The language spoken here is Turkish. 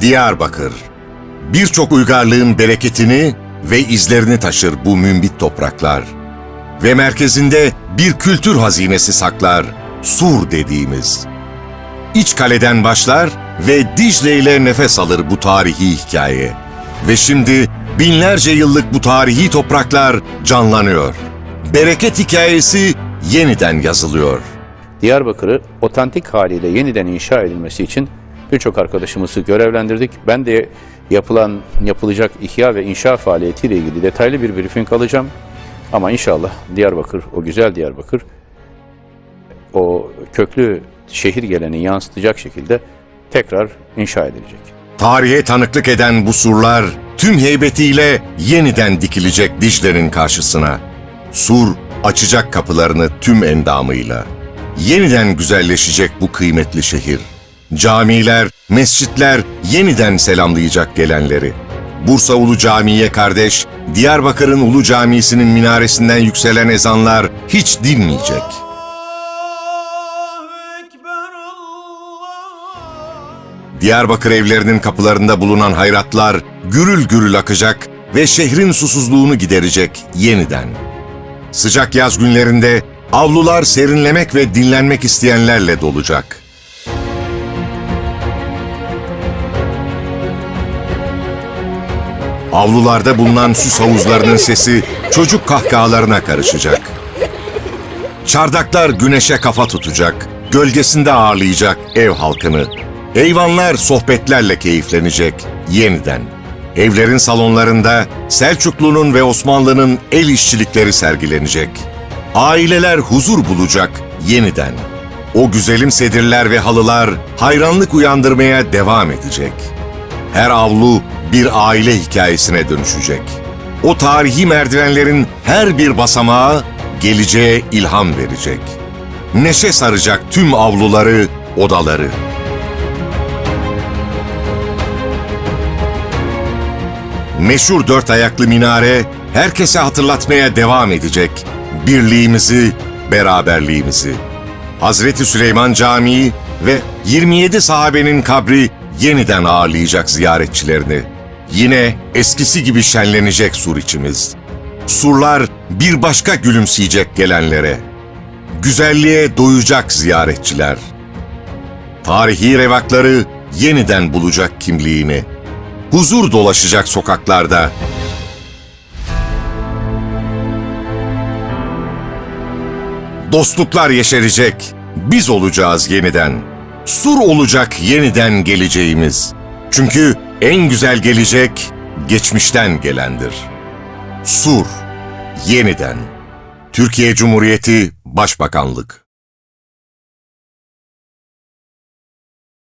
Diyarbakır. Birçok uygarlığın bereketini ve izlerini taşır bu mümbit topraklar. Ve merkezinde bir kültür hazinesi saklar, Sur dediğimiz. İç kaleden başlar ve Dicle ile nefes alır bu tarihi hikaye. Ve şimdi binlerce yıllık bu tarihi topraklar canlanıyor. Bereket hikayesi yeniden yazılıyor. Diyarbakır'ı otantik haliyle yeniden inşa edilmesi için birçok arkadaşımızı görevlendirdik. Ben de yapılan, yapılacak ihya ve inşa faaliyetiyle ilgili detaylı bir briefing alacağım. Ama inşallah Diyarbakır, o güzel Diyarbakır, o köklü şehir geleneği yansıtacak şekilde tekrar inşa edilecek. Tarihe tanıklık eden bu surlar tüm heybetiyle yeniden dikilecek Dicle'nin karşısına. Sur açacak kapılarını tüm endamıyla. Yeniden güzelleşecek bu kıymetli şehir. Camiler, mescitler yeniden selamlayacak gelenleri. Bursa Ulu Camii'ye kardeş, Diyarbakır'ın Ulu Camisi'nin minaresinden yükselen ezanlar hiç dinmeyecek. Diyarbakır evlerinin kapılarında bulunan hayratlar gürül gürül akacak ve şehrin susuzluğunu giderecek yeniden. Sıcak yaz günlerinde avlular serinlemek ve dinlenmek isteyenlerle dolacak. Avlularda bulunan süs havuzlarının sesi çocuk kahkahalarına karışacak. Çardaklar güneşe kafa tutacak, gölgesinde ağırlayacak ev halkını. Eyvanlar sohbetlerle keyiflenecek yeniden. Evlerin salonlarında Selçuklu'nun ve Osmanlı'nın el işçilikleri sergilenecek. Aileler huzur bulacak yeniden. O güzelim sedirler ve halılar hayranlık uyandırmaya devam edecek. Her avlu bir aile hikayesine dönüşecek. O tarihi merdivenlerin her bir basamağı geleceğe ilham verecek. Neşe saracak tüm avluları, odaları. Meşhur dört ayaklı minare herkese hatırlatmaya devam edecek birliğimizi, beraberliğimizi. Hazreti Süleyman Camii ve 27 sahabenin kabri yeniden ağırlayacak ziyaretçilerini. Yine eskisi gibi şenlenecek sur içimiz. Surlar bir başka gülümseyecek gelenlere. Güzelliğe doyacak ziyaretçiler. Tarihi revakları yeniden bulacak kimliğini. Huzur dolaşacak sokaklarda. Dostluklar yeşerecek. Biz olacağız yeniden. Sur olacak yeniden geleceğimiz. Çünkü en güzel gelecek geçmişten gelendir. Sur, yeniden. Türkiye Cumhuriyeti Başbakanlık